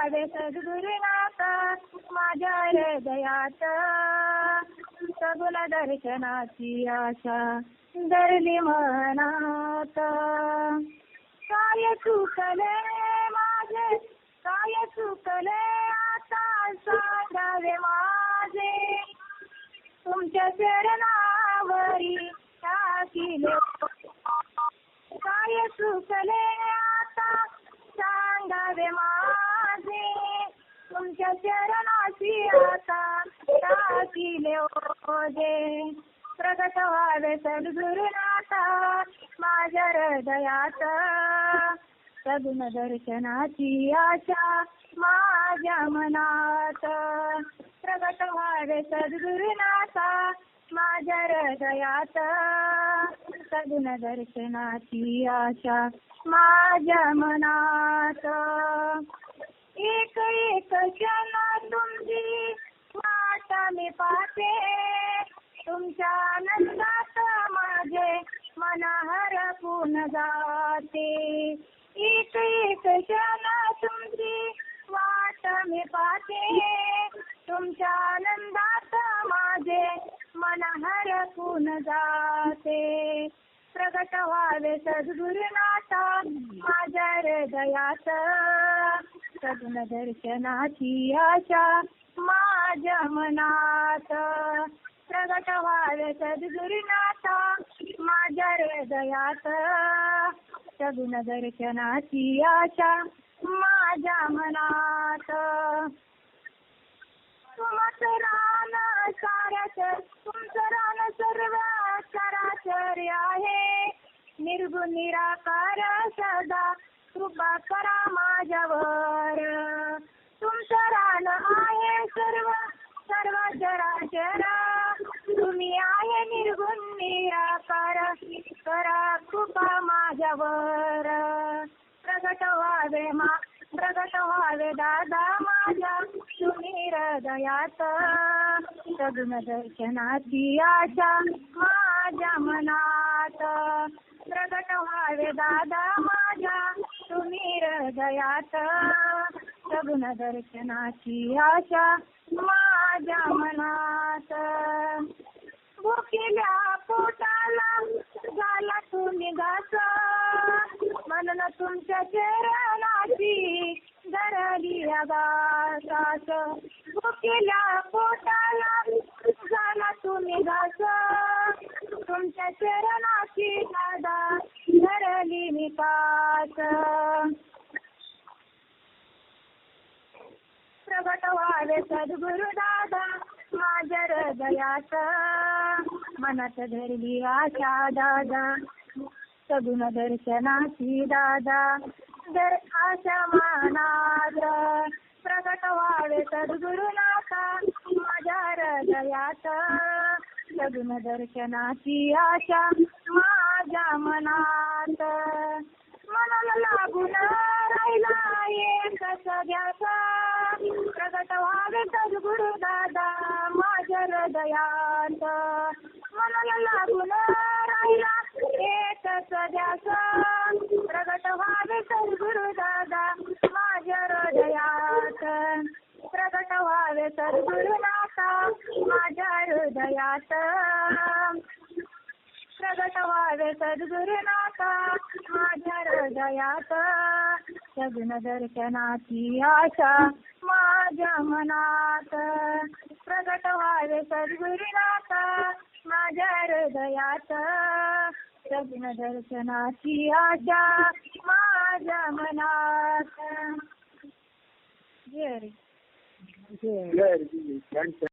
व्हावे सद्गुरुनाथ माझ्या हृदयात सगुण दर्शनाची आशा. धरली मनात. काय चुकले माझे? काय चुकले आता? सांगावे माझे. तुमच्या चरणावरी टाकिले. काय चुकले तुमच्या आता टाकिले ओझे. प्रगट व्हावे सद्गुरुनाथा माझ्या हृदयात सगुण दर्शनाची आशा माझ्या मनात. प्रगट व्हावे सद्गुरुनाथा माझ्या हृदयात सगुण दर्शनाची आशा माझ्या मनात. एक एक क्षण तुमची वाट मी पाहते. तुमच्या आनंदात माझे मन हरपून जाते. एक एक क्षण तुमची वाट मी पाहते. तुमच्या आनंदात माझे मन हरपून जाते. प्रगट व्हावे सद्गुरुनाथ माझ्या हृदयात. सगुण दर्शनाची आशा माझ्या मनात. प्रगट व्हावे सद्गुरुनाथा माझ्या हृदयात. सगुण दर्शनाची आशा माझ्या मनात. तुमचं रान साऱ्याच तुमचं रान सर्व चराचर आहे. निर्गुण निराकार सदा कृपा करा माझ्यावर. तुमचं रान आहे सर्व सर्व जरा तुम्ही आहे निर्गुण निराकार. करा कृपा माझ्यावर. प्रगट व्हावे मा प्रगट व्हावे दादा माझ्या. तुम्ही हृदयात सगुण दर्शनाची आशा माझ्या मनात. प्रगट व्हावे दादा माझ्या. तुम्ही हृदयात सगुण दर्शनाची आशा माझ्या मनात. भुकेल्या पोटाला झाला तुम्ही घास. म्हणून तुमच्या चरणाची धरली आगासास भुकेल्या पोटाला झाला तुम्ही घास. चरणाची दादा धरली मी पास. प्रगट व्हावे सद्गुरु दादा माझ्या हृदयात. मनात धरली आशा दादा सगुण दर्शनाची दादा. दर आशा मनात प्रगट व्हावे सद्गुरुनाथा माझ्या हृदयात. सगुण दर्शनाची आशा माझ्या मनात. मनाला लागून राहिला एक सगळ्याचा. प्रगट व्हावे सद्गुरु दादा माझ्या हृदयात. मनाला लागून राहिला एक सगळ्याचा. प्रगट व्हावे सद्गुरु दादा माझ्या हृदयात. सद्गुरुनाथा माझ्या हृदयात प्रगट व्हावे सद्गुरुनाथा माझ्या हृदयात सगुण दर्शनाची आशा माझ्या मनात. प्रगट व्हावे सद्गुरुनाथा माझ्या हृदयात सगुण दर्शनाची आशा 现在的这个闲钱